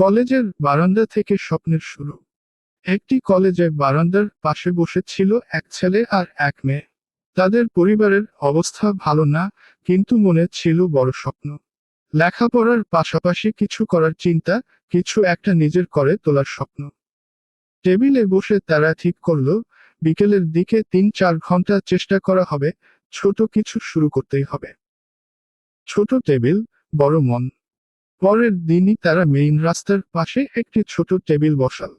কলেজের বারান্দা থেকে স্বপ্নের শুরু। একটি কলেজে বারান্দার পাশে বসে ছিল এক ছেলে আর এক মেয়ে। তাদের পরিবারের অবস্থা ভালো না, কিন্তু মনে ছিল বড় স্বপ্ন। লেখাপড়ার পাশাপাশি কিছু করার চিন্তা, কিছু একটা নিজের করে তোলার স্বপ্ন। টেবিলে বসে তারা ঠিক করল, বিকেলের দিকে তিন চার ঘণ্টা চেষ্টা করা হবে, ছোট কিছু শুরু করতেই হবে। ছোট টেবিল, বড় মন। পরের দিনই তারা মেইন রাস্তার পাশে একটি ছোট টেবিল বসাল।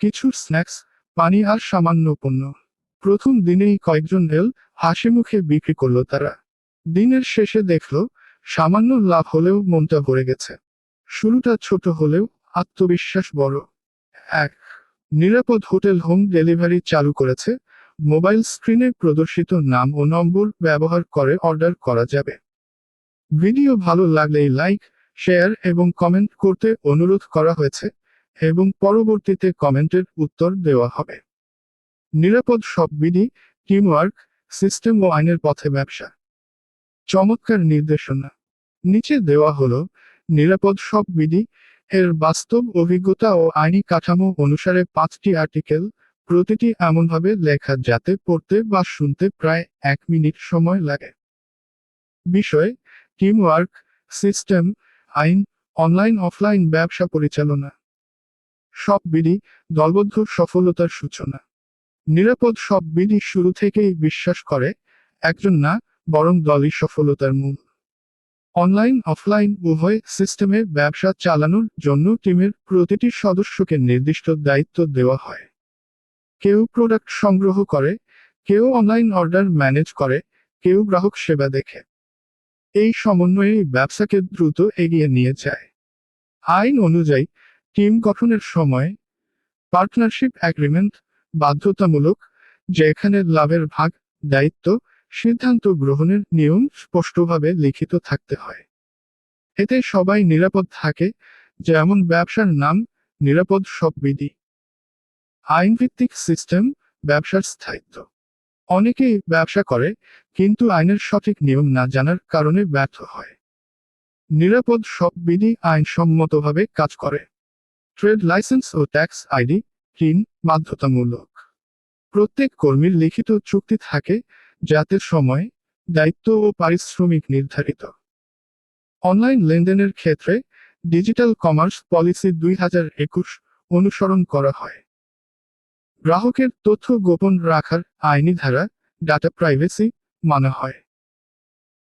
কিছু স্ন্যাক্স পানি আর সামান্য পণ্য। প্রথম দিনেই কয়েকজন এল হাসি মুখে বিক্রি করল তারা। দিনের শেষে দেখল, সামান্য লাভ হলেও মনটা ভরে গেছে। শুরুটা ছোট হলেও আত্মবিশ্বাস বড়। এক, নিরাপদ হোটেল হোম ডেলিভারি চালু করেছে। মোবাইল স্ক্রিনে প্রদর্শিত নাম ও নম্বর ব্যবহার করে অর্ডার করা যাবে। ভিডিও ভালো লাগলেই লাইক শেয়ার এবং কমেন্ট করতে অনুরোধ করা হয়েছে এবং পরবর্তীতে কমেন্টের উত্তর দেওয়া হবে। নিরাপদ সব বিধি, টিমওয়ার্ক, সিস্টেম ও আইনের পথে ব্যবসা। চমৎকার নির্দেশনা। নিচে দেওয়া হলো, নিরাপদ সব বিধি এর বাস্তব অভিজ্ঞতা ও আইনি কাঠামো অনুসারে পাঁচটি আর্টিকেল, প্রতিটি এমনভাবে লেখা যাতে পড়তে বা শুনতে প্রায় এক মিনিট সময় লাগে। বিষয়, টিমওয়ার্ক, সিস্টেম আইন, অনলাইন, অফলাইন ব্যবসা পরিচালনা। সব বিধি দলবদ্ধ সফলতার সূচনা। নিরাপদ সব বিধি শুরু থেকেই বিশ্বাস করে, একজন না, বরং দলই সফলতার মূল। অনলাইন, অফলাইন উভয় সিস্টেমে ব্যবসা চালানোর জন্য টিমের প্রতিটি সদস্যকে নির্দিষ্ট দায়িত্ব দেওয়া হয়। কেউ প্রোডাক্ট সংগ্রহ করে, কেউ অনলাইন অর্ডার ম্যানেজ করে, কেউ গ্রাহক সেবা দেখে। এই সমন্বয়ে ব্যবসাকে দ্রুত এগিয়ে নিয়ে যায়। আইন অনুযায়ী, টিম গঠনের সময় পার্টনারশিপ অ্যাগ্রিমেন্ট বাধ্যতামূলক, যেখানে লাভের ভাগ, দায়িত্ব, সিদ্ধান্ত গ্রহণের নিয়ম স্পষ্টভাবে লিখিত থাকতে হয়। এতে সবাই নিরাপদ থাকে, যেমন ব্যবসার নাম, নিরাপদ সব বিধি। আইনভিত্তিক সিস্টেম, ব্যবসার স্থায়িত্ব। অনেকেই ব্যবসা করে, কিন্তু আইনের সঠিক নিয়ম না জানার কারণে ব্যর্থ হয়। নিরাপদ সব বিধি আইনসম্মতভাবে কাজ করে। ট্রেড লাইসেন্স ও ট্যাক্স আইডি, ঋণ, বাধ্যতামূলক। প্রত্যেক কর্মীর লিখিত চুক্তি থাকে, যাতে সময়, দায়িত্ব ও পারিশ্রমিক নির্ধারিত। অনলাইন লেনদেনের ক্ষেত্রে ডিজিটাল কমার্স পলিসি দুই হাজার একুশ অনুসরণ করা হয়। গ্রাহকের তথ্য গোপন রাখার আইনি ধারা ডাটা প্রাইভেসি মানা হয়।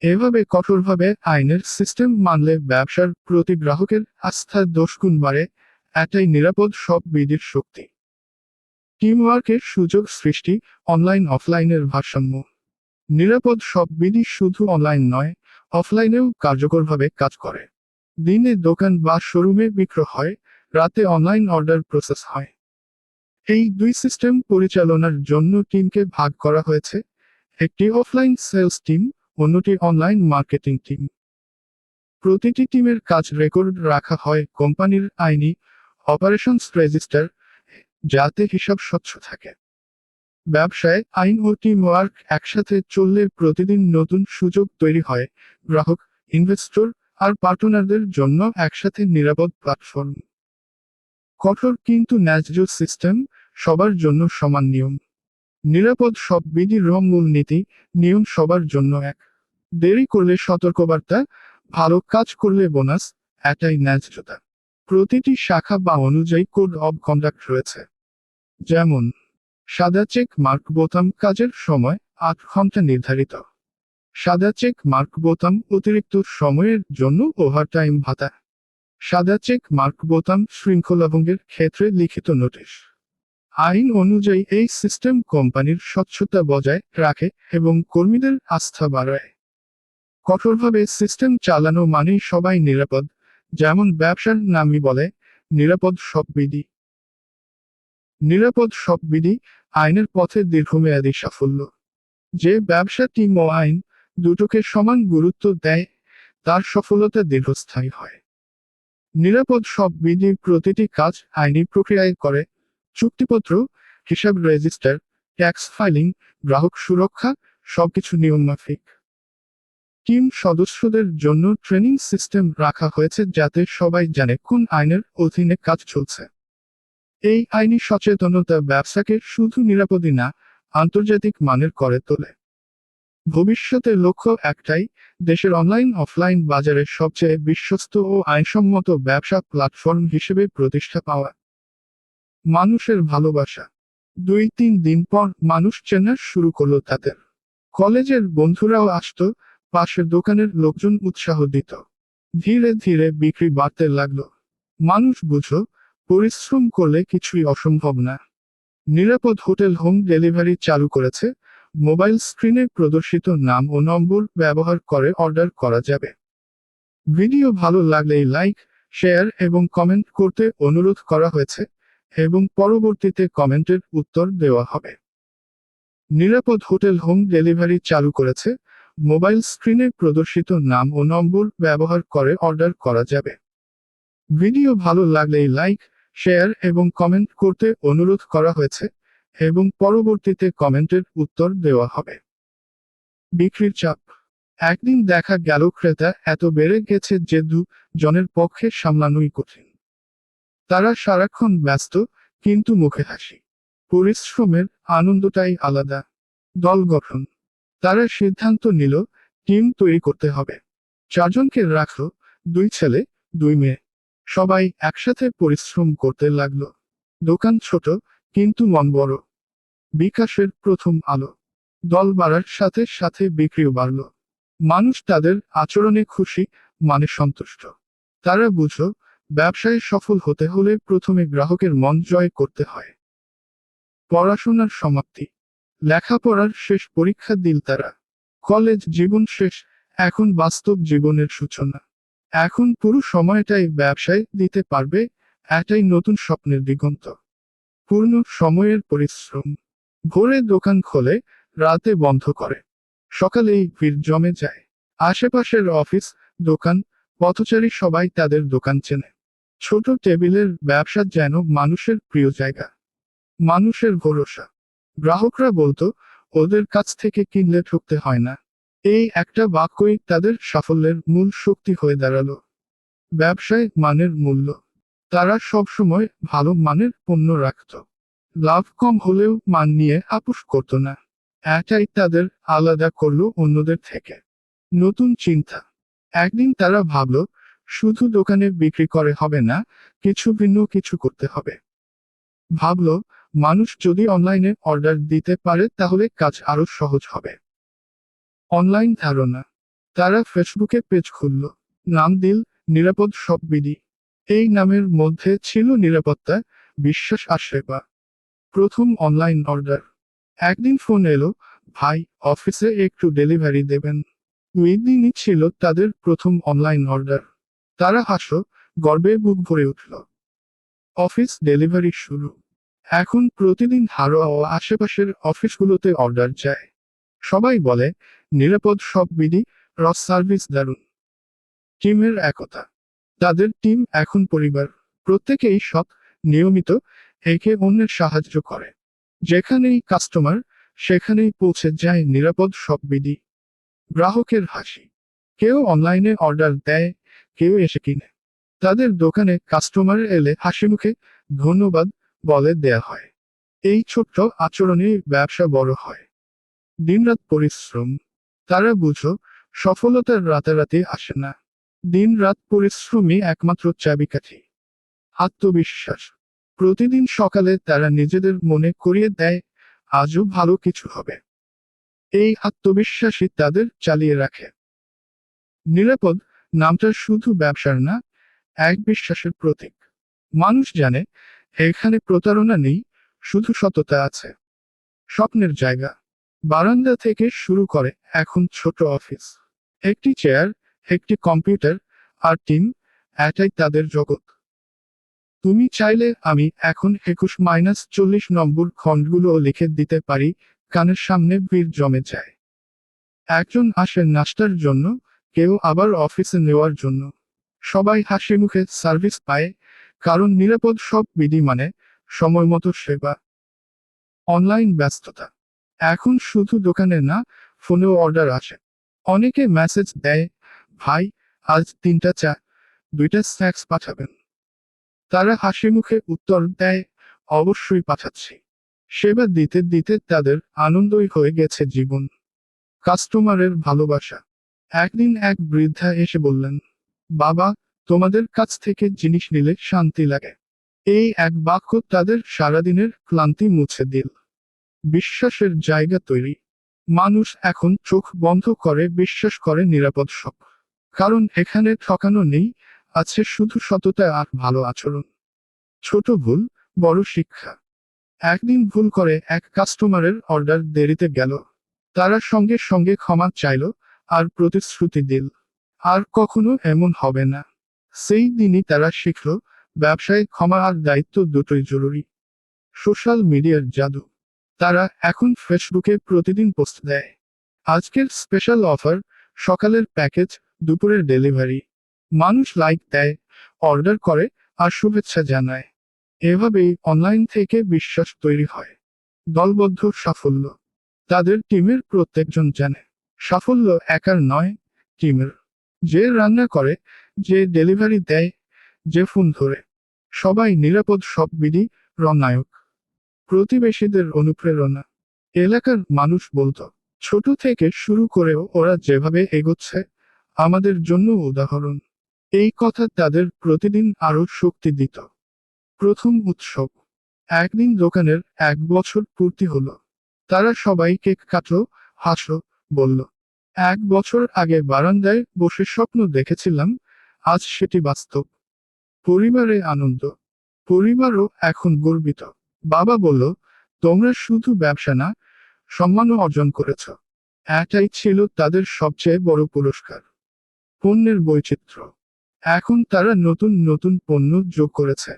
এভাবে কঠোরভাবে আইনের সিস্টেম মানলে ব্যবসার প্রতি গ্রাহকের আস্থা দোষগুণ বাড়ে, এটাই নিরাপদ সব বিধির শক্তি। টিমওয়ার্কের সুযোগ সৃষ্টি অনলাইন অফলাইনের ভারসাম্য। নিরাপদ সব বিধি শুধু অনলাইন নয় অফলাইনেও কার্যকরভাবে কাজ করে। দিনে দোকান বা শোরুমে বিক্রয় হয়, রাতে অনলাইন অর্ডার প্রসেস হয়। এই দুই সিস্টেম পরিচালনার জন্য টিমকে ভাগ করা হয়েছে। একটি অফলাইন সেলস টিম অন্যটি অনলাইন মার্কেটিং টিম প্রতিটি টিমের কাজ রেকর্ড রাখা হয় কোম্পানির আইনি অপারেশনস রেজিস্টার যাতে হিসাব স্বচ্ছ থাকে। ব্যবসায় আইন ও টিম ওয়ার্ক একসাথে চললে প্রতিদিন নতুন সুযোগ তৈরি হয়। গ্রাহক ইনভেস্টর আর পার্টনারদের জন্য একসাথে নিরাপদ প্ল্যাটফর্ম কঠোর কিন্তু ন্যায্য সিস্টেম, সবার জন্য সমান নিয়ম। নিরাপদ সব বিধি রং মূল নীতি, নিয়ম সবার জন্য এক। দেরি করলে সতর্কবার্তা, ভালো কাজ করলে বোনাস, এটাই ন্যায্যতা। প্রতিটি শাখা বা অনুযায়ী কোড অব কন্ডাক্ট রয়েছে। যেমন, সাদা চেক মার্ক বোতাম কাজের সময় আট ঘণ্টা নির্ধারিত। সাদা চেক মার্ক বোতাম অতিরিক্ত সময়ের জন্য ওভারটাইম ভাতা। সাদা চেক মার্ক বোতাম শৃঙ্খলাভঙ্গের ক্ষেত্রে লিখিত নোটিশ। আইন অনুযায়ী এই সিস্টেম কোম্পানির স্বচ্ছতা বজায় রাখে এবং কর্মীদের আস্থা বাড়ায়। কঠোরভাবে সিস্টেম চালানো মানেই সবাই নিরাপদ, যেমন ব্যবসার নামই বলে, নিরাপদ সব বিধি। নিরাপদ সব বিধি আইনের পথে দীর্ঘমেয়াদী সাফল্য। যে ব্যবসা টিম ও আইন দুটোকে সমান গুরুত্ব দেয়, তার সফলতা দীর্ঘস্থায়ী হয়। নিরাপদ সব বিধি প্রতিটি কাজ আইনি প্রক্রিয়ায় করে। চুক্তিপত্র, হিসাব রেজিস্টার, ট্যাক্স ফাইলিং, গ্রাহক সুরক্ষা, সবকিছু নিয়ম মাফিক টিম সদস্যদের জন্য ট্রেনিং সিস্টেম রাখা হয়েছে যাতে সবাই জানে কোন আইনের অধীনে কাজ চলছে। এই আইনি সচেতনতা ব্যবসাকে শুধু নিরাপদই না, আন্তর্জাতিক মানের করে তোলে। ভবিষ্যতে লক্ষ্য একটাই, দেশের অনলাইন, অফলাইন বাজারে সবচেয়ে বিশ্বস্ত ও আইনসম্মত ব্যবসা প্ল্যাটফর্ম হিসেবে প্রতিষ্ঠা পাওয়া। মানুষের ভালোবাসা। দুই তিন দিন পর মানুষ চেনা শুরু করল তাদের। কলেজের বন্ধুরাও আসতো, পাশের দোকানের লোকজন উৎসাহ দিত। ধীরে ধীরে বিক্রি বাড়তে লাগল। মানুষ বুঝো, পরিশ্রম করলে কিছুই অসম্ভব না। নিরাপদ হোটেল হোম ডেলিভারি চালু করেছে মোবাইল স্ক্রিনে প্রদর্শিত নাম ও নম্বর ব্যবহার করে অর্ডার করা যাবে। ভিডিও ভালো লাগলেই লাইক, শেয়ার এবং কমেন্ট করতে অনুরোধ করা হয়েছে এবং পরবর্তীতে কমেন্টের উত্তর দেওয়া হবে। নিরাপদ হোটেল হোম ডেলিভারি চালু করেছে। মোবাইল স্ক্রিনে প্রদর্শিত নাম ও নম্বর ব্যবহার করে অর্ডার করা যাবে। ভিডিও ভালো লাগলেই লাইক, শেয়ার এবং কমেন্ট করতে অনুরোধ করা হয়েছে। এবং পরবর্তীতে কমেন্টের উত্তর দেওয়া হবে। বিক্রির চাপ। একদিন দেখা গেল ক্রেতা এত বেড়ে গেছে যে দু জনের পক্ষে সামলানোই কঠিন। তারা সারাক্ষণ ব্যস্ত, কিন্তু মুখে হাসি। পরিশ্রমের আনন্দটাই আলাদা। দল গঠন। তারা সিদ্ধান্ত নিল, টিম তৈরি করতে হবে। চারজনকে রাখল দুই ছেলে, দুই মেয়ে। সবাই একসাথে পরিশ্রম করতে লাগল। দোকান ছোট কিন্তু মন বড়। বিকাশের প্রথম আলো। দল বাড়ার সাথে সাথে বিক্রিও বাড়ল। মানুষ তাদের আচরণে খুশি মানে সন্তুষ্ট। তারা বুঝো ব্যবসায় সফল হতে হলে প্রথমে গ্রাহকের মন জয় করতে হয়। পড়াশোনার সমাপ্তি। লেখাপড়ার শেষ পরীক্ষা দিল তারা। কলেজ জীবন শেষ, এখন বাস্তব জীবনের সূচনা। এখন পুরো সময়টাই ব্যবসায় দিতে পারবে, এটাই নতুন স্বপ্নের দিগন্ত। পূর্ণ সময়ের পরিশ্রম। ভোরে দোকান খোলে, রাতে বন্ধ করে। সকালেই ভিড় জমে যায়। আশেপাশের অফিস, দোকান, পথচারী সবাই তাদের দোকান চেনে। ছোট টেবিলের ব্যবসা যেন মানুষের প্রিয় জায়গা। মানুষের ভরসা। গ্রাহকরা বলতো, ওদের কাছ থেকে কিনলে ঠকতে হয় না। এই একটা বাক্যই তাদের সাফল্যের মূল শক্তি হয়ে দাঁড়াল। ব্যবসায় মানের মূল্য। তারা সবসময় ভালো মানের পণ্য রাখত। লাভ কম হলেও মান নিয়ে আপুস করত না। এটাই তাদের আলাদা করল অন্যদের থেকে। নতুন চিন্তা। একদিন তারা ভাবল, শুধু দোকানে বিক্রি করে হবে না, কিছু ভিন্ন কিছু করতে হবে। ভাবল, মানুষ যদি অনলাইনে অর্ডার দিতে পারে তাহলে কাজ আরও সহজ হবে। অনলাইন ধারণা। তারা ফেসবুকে পেজ খুলল। নাম দিল, নিরাপদ সব বিধি এই নামের মধ্যে ছিল নিরাপত্তা, বিশ্বাস আর সেবা। প্রথম অনলাইন অর্ডার। একদিন ফোন এলো, ভাই, অফিসে একটু ডেলিভারি দেবেন। দিনই ছিল তাদের প্রথম অনলাইন অর্ডার। তারা হাসো, গর্বে বুক ভরে উঠল। অফিস ডেলিভারি শুরু। এখন প্রতিদিন হারোয়া ও আশেপাশের অফিসগুলোতে অর্ডার যায়। সবাই বলে, নিরাপদ সব বিধি, রস সার্ভিস দারুণ। টিমের একতা। তাদের টিম এখন পরিবার। প্রত্যেকেই সৎ, নিয়মিত, একে অন্যের সাহায্য করে। যেখানেই কাস্টমার সেখানেই পৌঁছে যায় নিরাপদ সব বিধি। গ্রাহকের হাসি। কেউ অনলাইনে অর্ডার দেয়, কেউ এসে কিনে। তাদের দোকানে কাস্টমার এলে হাসি মুখে ধন্যবাদ বলে দেয়া হয়। এই ছোট্ট আচরণে ব্যবসা বড় হয়। দিনরাত পরিশ্রম। তারা বুঝো, সফলতার রাতারাতি আসে না। দিন রাত পরিশ্রমই একমাত্র চাবিকাঠি। আত্মবিশ্বাস। প্রতিদিন সকালে তারা নিজেদের মনে করিয়ে দেয়, আজও ভালো কিছু হবে। এই আত্মবিশ্বাসই তাদের চালিয়ে রাখে। নিরাপদ নামটা শুধু ব্যবসার না, এক বিশ্বাসের প্রতীক। মানুষ জানে, এখানে প্রতারণা নেই, শুধু সততা আছে। স্বপ্নের জায়গা। বারান্দা থেকে শুরু করে এখন ছোট অফিস। একটি চেয়ার একটি কম্পিউটার আর টিম এটাই তাদের জগৎ। তুমি চাইলে আমি এখন একুশ মাইনাস চল্লিশ নম্বর খণ্ডগুলো লিখে দিতে পারি, কানের সামনে ভিড় জমে যায়। একজন আসে নাস্তার জন্য, কেউ আবার অফিসে নেওয়ার জন্য। সবাই হাসি মুখে সার্ভিস পায়, কারণ নিরাপদ সব বিধি মানে সময় মতো সেবা। অনলাইন ব্যস্ততা। এখন শুধু দোকানে না, ফোনেও অর্ডার আসে। অনেকে মেসেজ দেয় ভাই আজ তিনটা চা, দুইটা স্ন্যাক্স পাঠাবেন। তারা হাসি মুখে উত্তর দেয়, অবশ্যই পাঠাচ্ছি। সেবা দিতে দিতে তাদের আনন্দই হয়ে গেছে জীবন। কাস্টমারের ভালোবাসা। একদিন এক বৃদ্ধা এসে বললেন, বাবা, তোমাদের কাছ থেকে জিনিস নিলে শান্তি লাগে। এই এক বাক্য তাদের সারাদিনের ক্লান্তি মুছে দিল। বিশ্বাসের জায়গা তৈরি। মানুষ এখন চোখ বন্ধ করে বিশ্বাস করে নিরাপদ সব। কারণ এখানে ঠকানো নেই, আছে শুধু সততা আর ভালো আচরণ। ছোট ভুল, বড় শিক্ষা। একদিন ভুল করে এক কাস্টমারের অর্ডার দেরিতে গেল। তারা সঙ্গে সঙ্গে ক্ষমা চাইল আর প্রতিশ্রুতি দিল। আর কখনো এমন হবে না। সেই দিনই তারা শিখল, ব্যবসায় ক্ষমা আর দায়িত্ব দুটোই জরুরি। সোশ্যাল মিডিয়ার জাদু। তারা এখন ফেসবুকে প্রতিদিন পোস্ট দেয়। আজকের স্পেশাল অফার সকালের প্যাকেজ দুপুরের ডেলিভারি মানুষ লাইক দেয় অর্ডার করে আর শুভেচ্ছা জানায়। এভাবেই অনলাইন থেকে বিশ্বাস তৈরি হয়। দলবদ্ধ সাফল্য। তাদের টিমের প্রত্যেকজন জানে, সাফল্য একার নয় টিমের যে রান্না করে, যে ডেলিভারি দেয়, যে ফোন ধরে। সবাই নিরাপদ সব বিধি রনায়ক প্রতিবেশীদের অনুপ্রেরণা। এলাকার মানুষ বলতো, ছোট থেকে শুরু করেও ওরা যেভাবে এগোচ্ছে আমাদের জন্য উদাহরণ। এই কথা তাদের প্রতিদিন আরও শক্তি দিত। প্রথম উৎসব। একদিন দোকানের এক বছর পূর্তি হলো। তারা সবাই কেক কাটলো হাসলো বলল, এক বছর আগে বারান্দায় বসে স্বপ্ন দেখেছিলাম, আজ সেটি বাস্তব। পরিবারে আনন্দ। পরিবারও এখন গর্বিত। বাবা বলল, তোমরা শুধু ব্যবসা না, সম্মানও অর্জন করেছ। এটাই ছিল তাদের সবচেয়ে বড় পুরস্কার। পণ্যের বৈচিত্র্য। এখন তারা নতুন নতুন পণ্য যোগ করেছে।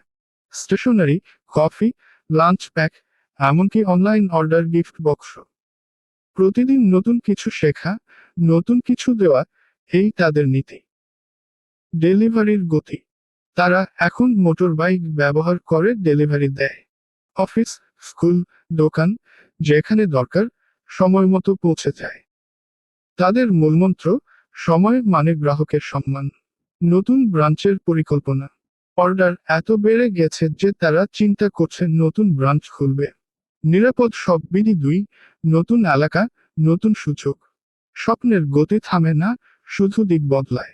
স্টেশনারি, কফি, লাঞ্চ প্যাক, এমনকি অনলাইন অর্ডার গিফট বক্স। প্রতিদিন নতুন কিছু শেখা, নতুন কিছু দেওয়া, এই তাদের নীতি। ডেলিভারির গতি। তারা এখন মোটর বাইক ব্যবহার করে ডেলিভারি দেয়। অফিস, স্কুল, দোকান, যেখানে দরকার সময় মতো পৌঁছে যায়। তাদের মূলমন্ত্র সময় মানে গ্রাহকের সম্মান। নতুন ব্রাঞ্চের পরিকল্পনা। অর্ডার এত বেড়ে গেছে যে তারা চিন্তা করছে নতুন ব্রাঞ্চ খুলবে। নিরাপদ সব বিধি দুই, নতুন এলাকা, নতুন সূচক। স্বপ্নের গতি থামে না, শুধু দিক বদলায়।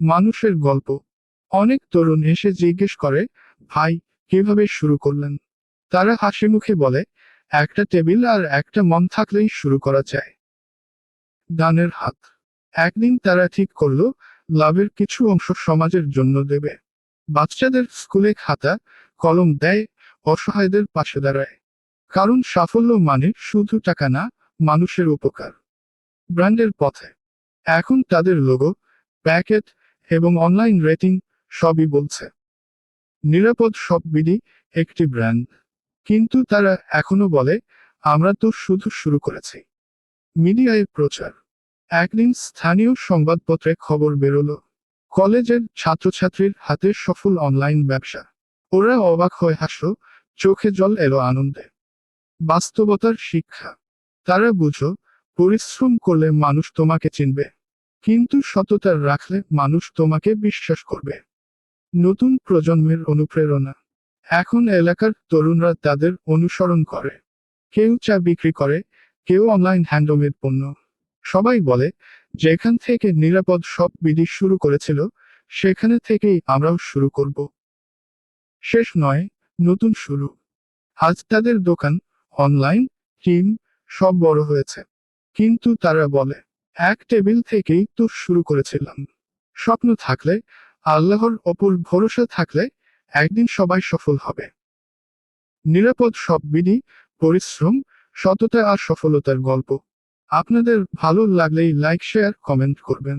মানুষের গল্প। অনেক তরুণ এসে জিজ্ঞেস করে, ভাই, কীভাবে শুরু করলেন? তারা হাসি মুখে বলে, একটা টেবিল আর একটা মন থাকলেই শুরু করা যায়। দানের হাত। একদিন তারা ঠিক করল, লাভের কিছু অংশ সমাজের জন্য দেবে। বাচ্চাদের স্কুলে খাতা, কলম দেয়, অসহায়দের পাশে দাঁড়ায়। কারণ সাফল্য মানে শুধু টাকা না, মানুষের উপকার। ব্র্যান্ডের পথে। এখন তাদের লোগো, প্যাকেট এবং অনলাইন রেটিং সবই বলছে। নিরাপদ সব বিধি একটি ব্র্যান্ড। কিন্তু তারা এখনও বলে, আমরা তো শুধু শুরু করেছি। মিডিয়ায় প্রচার। একদিন স্থানীয় সংবাদপত্রে খবর বেরোলো। কলেজের ছাত্রছাত্রীর হাতে সফল অনলাইন ব্যবসা। ওরা অবাক হয়ে হাসলো, চোখে জল এলো আনন্দে। বাস্তবতার শিক্ষা। তারা বুঝো পরিশ্রম করলে মানুষ তোমাকে চিনবে। কিন্তু সততা রাখলে মানুষ তোমাকে বিশ্বাস করবে। নতুন প্রজন্মের অনুপ্রেরণা। এখন এলাকার তরুণরা তাদের অনুসরণ করে। কেউ চা বিক্রি করে, কেউ অনলাইন হ্যান্ডমেড পণ্য। সবাই বলে, যেখান থেকে নিরাপদ সব বিধি শুরু করেছিল, সেখানে থেকেই আমরাও শুরু করব। শেষ নয়, নতুন শুরু। আজ তাদের দোকান, অনলাইন, টিম, সব বড় হয়েছে। কিন্তু তারা বলে, এক টেবিল থেকেই তো শুরু করেছিলাম। স্বপ্ন থাকলে, আল্লাহর ওপর ভরসা থাকলে, একদিন সবাই সফল হবে। নিরাপদ সব বিধি, পরিশ্রম, সততা আর সফলতার গল্প। আপনাদের ভালো লাগলেই লাইক শেয়ার কমেন্ট করবেন।